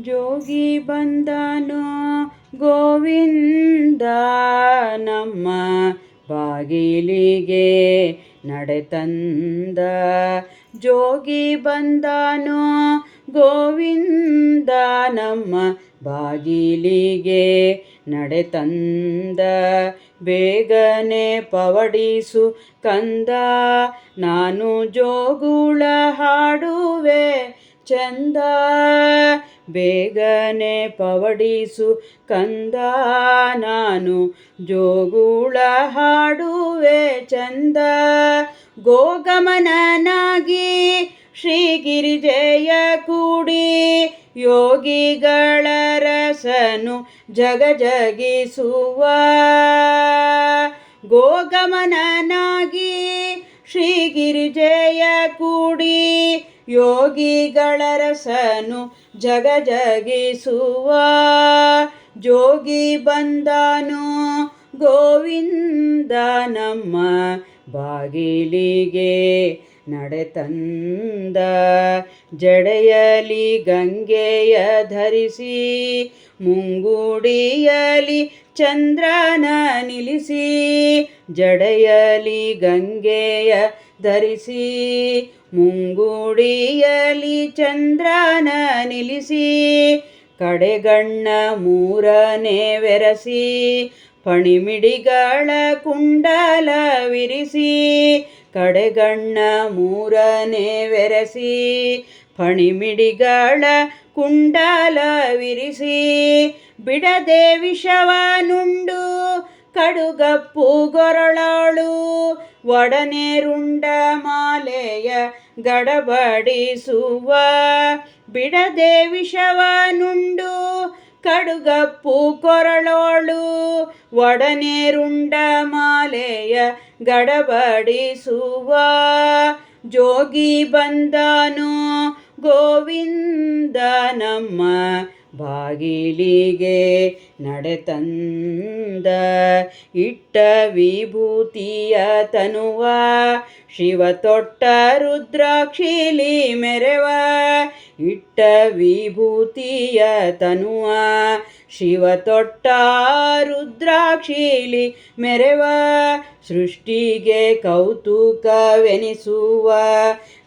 ಜೋಗಿ ಬಂದನು, ಗೋವಿಂದ ನಮ್ಮ ಬಾಗಿಲಿಗೆ ನಡೆತಂದ ಜೋಗಿ ಬಂದನು, ಗೋವಿಂದ ನಮ್ಮ ಬಾಗಿಲಿಗೆ ನಡೆತಂದ ಬೇಗನೆ ಪವಡಿಸು ಕಂದ, ನಾನು ಜೋಗುಳ ಹಾಡುವೆ, ಚಂದ. ಬೇಗನೆ ಪವಡಿಸು, ಕಂದ ನಾನು ಜೋಗುಳ ಹಾಡುವೆ ಚಂದ. ಗೋಗಮನನಾಗಿ ಶ್ರೀಗಿರಿಜಯ ಕೂಡಿ, ಯೋಗಿಗಳ ರಸನು ಜಗಜಗಿಸುವ ಗೋಗಮನನಾಗಿ ಶ್ರೀಗಿರಿಜಯ ಕೂಡಿ ಯೋಗಿಗಳ ರಸನು ಜಗಜಗಿಸುವ ಜೋಗಿ ಬಂದನು ಗೋವಿಂದ ನಮ್ಮ ಬಾಗಿಲಿಗೆ ನಡೆತಂದ ಜಡೆಯಲಿ ಗಂಗೆಯ ಧರಿಸಿ, ಮುಂಗುಡಿಯಲಿ ಚಂದ್ರನ ನಿಲ್ಲಿಸಿ, ಜಡೆಯಲಿ ಗಂಗೆಯ ಧರಿಸಿ ಮುಂಗುಡಿಯಲಿ ಚಂದ್ರನ ನಿಲ್ಲಿಸಿ, ಕಡೆಗಣ್ಣ ಮೂರನೇ ವೆರಸಿ ಪಣಿಮಿಡಿಗಳ ಕುಂಡಲ ವಿರಿಸಿ, ಕಡೆಗಣ್ಣ ಮೂರನೇ ವೆರಸಿ ಫಣಿಮಿಡಿಗಳ ಕುಂಡಲ ವಿರಿಸಿ, ಬಿಡದೆ ವಿಷವನುಂಡು, ಕಡುಗಪ್ಪು ಗೊರಳಾಳು ಒಡನೆ ರುಂಡ ಮಾಲೆಯ ಗಡಬಡಿಸುವ ಬಿಡದೆ ವಿಷವನುಂಡು ಕಡುಗಪ್ಪು ಕೊರಳೋಳು ಒಡನೆ ರುಂಡ ಮಾಲೆಯ ಗಡಬಡಿಸುವ ಜೋಗಿ ಬಂದನು ಗೋವಿಂದ ನಮ್ಮ ಬಾಗಿಲಿಗೆ ನಡೆತಂದ ಇಟ್ಟ ವಿಭೂತಿಯ ತನುವ, ಶಿವ ತೊಟ್ಟ ರುದ್ರಾಕ್ಷಿಲಿ ಮೆರೆವ, ಇಟ್ಟ ವಿಭೂತಿಯ ತನುವ, ಶಿವ ತೊಟ್ಟ ರುದ್ರಾಕ್ಷಿಲಿ ಮೆರೆವ, ಸೃಷ್ಟಿಗೆ ಕೌತುಕವೆನಿಸುವ,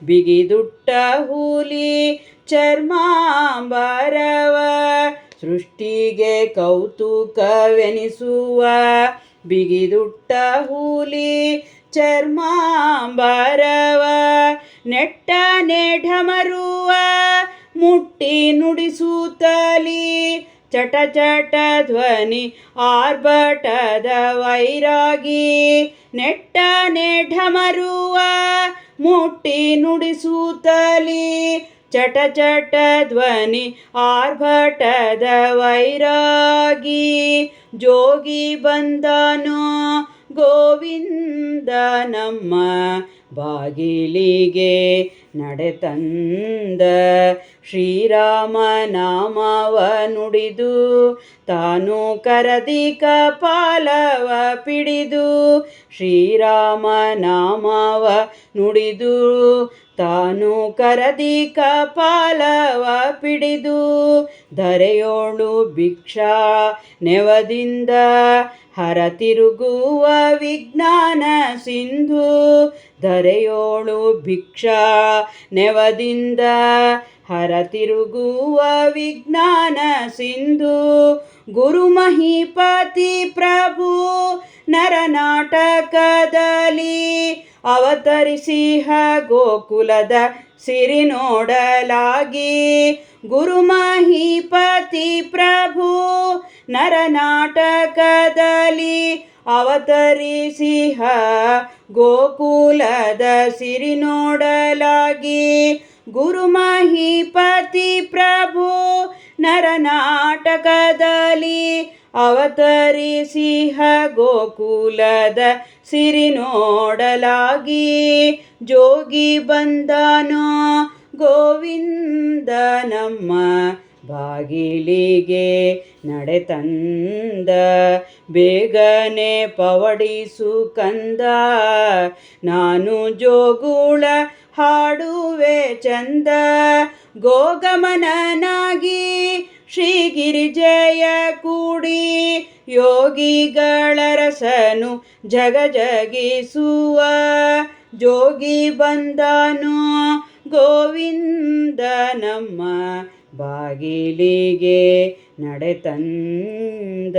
ಬಿಗಿದುಟ್ಟ ಹೂಲಿ ಚರ್ಮಾಂಬರವ, ಸೃಷ್ಟಿಗೆ ಕೌತುಕವೆನಿಸುವ. ಬಿಗಿದುಟ್ಟ ಹೂಲಿ ಚರ್ಮಾಂಬರವ, ನೆಟ್ಟ ನೆಢಮರುವ. ಮುಟ್ಟಿ ನುಡಿಸುತ್ತಲಿ ಚಟ ಚಟ ಧ್ವನಿ ಆರ್ಭಟದ ವೈರಾಗಿ. ನೆಟ್ಟ ನೆಢಮರುವ ಮುಟ್ಟಿ ನುಡಿಸುತ್ತಲಿ. ಚಟ ಚಟ ಧ್ವನಿ ಆರ್ಭಟದ ವೈರಾಗಿ. ಜೋಗಿ ಬಂದನು ಗೋವಿಂದ ನಮ್ಮ ಬಾಗಿಲಿಗೆ. ನಡೆತಂದ ಶ್ರೀರಾಮ ನಾಮವ ನುಡಿದು ತಾನು ಕರದಿ ಕಪಾಲವ ಪಿಡಿದು, ಶ್ರೀರಾಮ ನಾಮವ ನುಡಿದು ತಾನು ಕರದಿ ಕಪಾಲವ ಪಿಡಿದು, ಧರೆಯೋಳು ಭಿಕ್ಷಾ ನೆವದಿಂದ ಹರ ತಿರುಗುವ ವಿಜ್ಞಾನ ಸಿಂಧು ಧರೆಯೋಳು ಭಿಕ್ಷಾ ನೆವದಿಂದ ಹರತಿರುಗುವ ವಿಜ್ಞಾನ ಸಿಂಧು ಗುರು ಮಹಿಪತಿ ಪ್ರಭು ನರನಾಟಕದಲ್ಲಿ ಅವತರಿಸಿಹ ಗೋಕುಲದ ಸಿರಿ ನೋಡಲಾಗಿ. ಗುರು ಮಹಿಪತಿ ಪ್ರಭು ನರನಾಟಕದಲ್ಲಿ ಅವತರಿಸಿಹ ಗೋಕುಲದ ಸಿರಿ ನೋಡಲಾಗಿ. ಗುರು ಮಹಿಪತಿ ಪ್ರಭು ನರನಾಟಕದಲ್ಲಿ ಅವತರಿಸಿಹ ಗೋಕುಲದ ಸಿರಿ ನೋಡಲಾಗಿ. ಜೋಗಿ ಬಂದನು ಗೋವಿಂದ ನಮ್ಮ ಬಾಗಿಲಿಗೆ ನಡೆತಂದ ಬೇಗನೆ ಪವಡಿಸು ಕಂದ. ನಾನು ಜೋಗುಳ ಹಾಡುವೆ ಚಂದ. ಗೋಗಮನನಾಗಿ ಶ್ರೀಗಿರಿಜಯ ಕೂಡಿ ಯೋಗಿಗಳ ರಸನು ಜಗ ಜಗಿಸುವ ಜೋಗಿ ಬಂದನು ಗೋವಿಂದ ನಮ್ಮ ಬಾಗಿಲಿಗೆ ನಡೆತಂದ